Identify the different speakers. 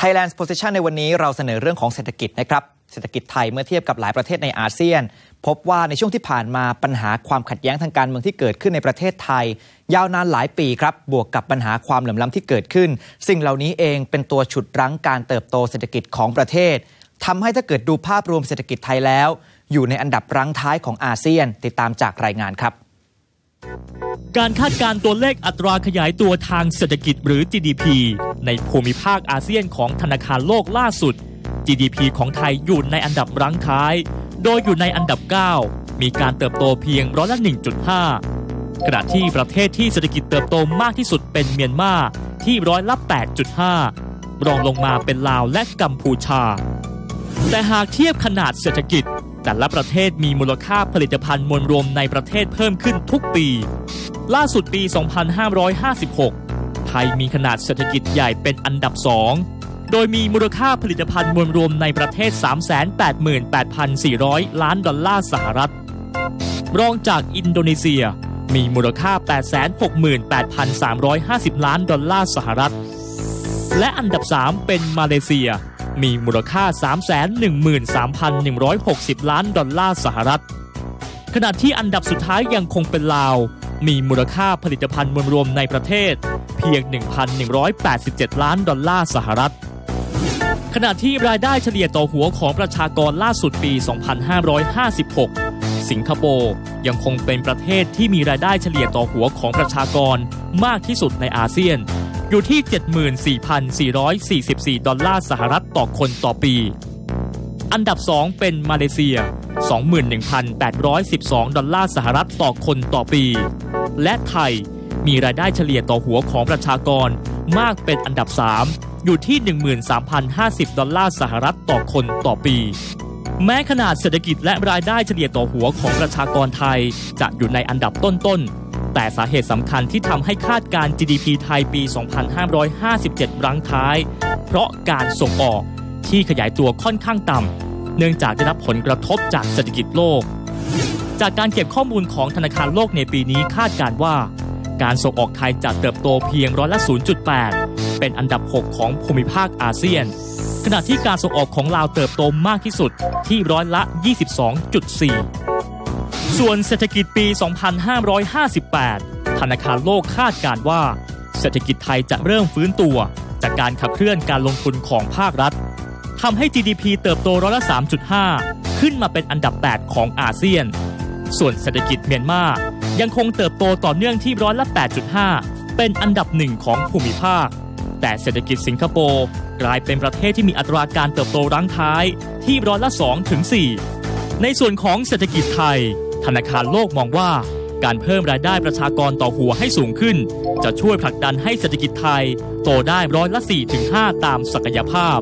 Speaker 1: Thailand's Position ในวันนี้เราเสนอเรื่องของเศรษฐกิจนะครับ เศรษฐกิจไทยเมื่อเทียบกับหลายประเทศในอาเซียน พบว่าในช่วงที่ผ่านมาปัญหาความขัดแย้งทางการเมืองที่เกิดขึ้นในประเทศไทย ยาวนานหลายปีครับ บวกกับปัญหาความเหลื่อมล้ำที่เกิดขึ้น สิ่งเหล่านี้เองเป็นตัวฉุดรั้งการเติบโตเศรษฐกิจของประเทศทำให้ถ้าเกิดดูภาพรวมเศรษฐกิจไทยแล้ว อยู่ในอันดับรั้งท้ายของอาเซียน ติดตามจากรายงานครับ
Speaker 2: การคาดการตัวเลขอัตราขยายตัวทางเศรษฐกิจหรือ GDP ในภูมิภาคอาเซียนของธนาคารโลกล่าสุด GDP ของไทยอยู่ในอันดับรั้งท้าย โดยอยู่ในอันดับ 9 มีการเติบโตเพียงร้อยละ 1.5 ขณะที่ประเทศที่เศรษฐกิจเติบโตมากที่สุดเป็นเมียนมาที่ร้อยละ 8.5 รองลงมาเป็นลาวและกัมพูชา แต่หากเทียบขนาดเศรษฐกิจ แต่ละประเทศมีมูลค่าผลิตภัณฑ์มวลรวมในประเทศเพิ่มขึ้นทุกปี ล่าสุดปี 2556 ไทยมีขนาดเศรษฐกิจใหญ่เป็นอันดับ2โดยมีมูลค่าผลิตภัณฑ์มวลรวมในประเทศ 388,400 ล้านดอลลาร์สหรัฐ รองจากอินโดนีเซียมีมูลค่า 868,350 ล้านดอลลาร์สหรัฐ และอันดับ 3 เป็นมาเลเซีย มีมูลค่า 313,160 ล้านดอลลาร์สหรัฐ ขณะที่อันดับสุดท้ายยังคงเป็นลาว มีมูลค่าผลิตภัณฑ์มวลรวมในประเทศ เพียง 1,187 ล้านดอลลาร์สหรัฐ ขณะที่รายได้เฉลี่ยต่อหัวของประชากรล่าสุดปี 2556 สิงคโปร์ยังคงเป็นประเทศที่มีรายได้เฉลี่ยต่อหัวของประชากรมากที่สุดในอาเซียน อยู่ที่ 74,444 ดอลลาร์สหรัฐต่อคนต่อปี อันดับ 2 เป็นมาเลเซีย21,812 ดอลลาร์สหรัฐต่อคนต่อปี และไทย มีรายได้เฉลี่ยต่อหัวของประชากรมากเป็นอันดับ 3 อยู่ที่ 13,050 ดอลลาร์สหรัฐต่อคนต่อปี แม้ขนาดเศรษฐกิจและรายได้เฉลี่ยต่อหัวของประชากรไทย จะอยู่ในอันดับต้นๆแต่สาเหตุสำคัญที่ทำให้คาดการ GDP ไทยปี 2557 รั้งท้าย เพราะการส่งออกที่ขยายตัวค่อนข้างต่ำ เนื่องจากได้รับผลกระทบจากเศรษฐกิจโลก จากการเก็บข้อมูลของธนาคารโลกในปีนี้คาดการว่า การส่งออกไทยจะเติบโตเพียงร้อยละ 0.8 เป็นอันดับ 6 ของภูมิภาคอาเซียน ขณะที่การส่งออกของลาวเติบโตมากที่สุดที่ร้อยละ 22.4 ส่วนเศรษฐกิจปี 2558 ธนาคารโลกคาดการว่า เศรษฐกิจไทยจะเริ่มฟื้นตัว จากการขับเคลื่อนการลงทุนของภาครัฐทำให้ GDP เติบโตร้อยละ 3.5 ขึ้นมาเป็นอันดับ 8 ของอาเซียน ส่วนเศรษฐกิจเมียนมายังคงเติบโตต่อเนื่องที่ร้อยละ 8.5 เป็นอันดับหนึ่งของภูมิภาค แต่เศรษฐกิจสิงคโปร์กลายเป็นประเทศที่มีอัตราการเติบโตรั้งท้ายที่ร้อยละ 2 ถึง 4 ในส่วนของเศรษฐกิจไทย ธนาคารโลกมองว่าการเพิ่มรายได้ประชากรต่อหัวให้สูงขึ้น จะช่วยผลักดันให้เศรษฐกิจไทย โตได้ร้อยละ 4-5 ตามศักยภาพ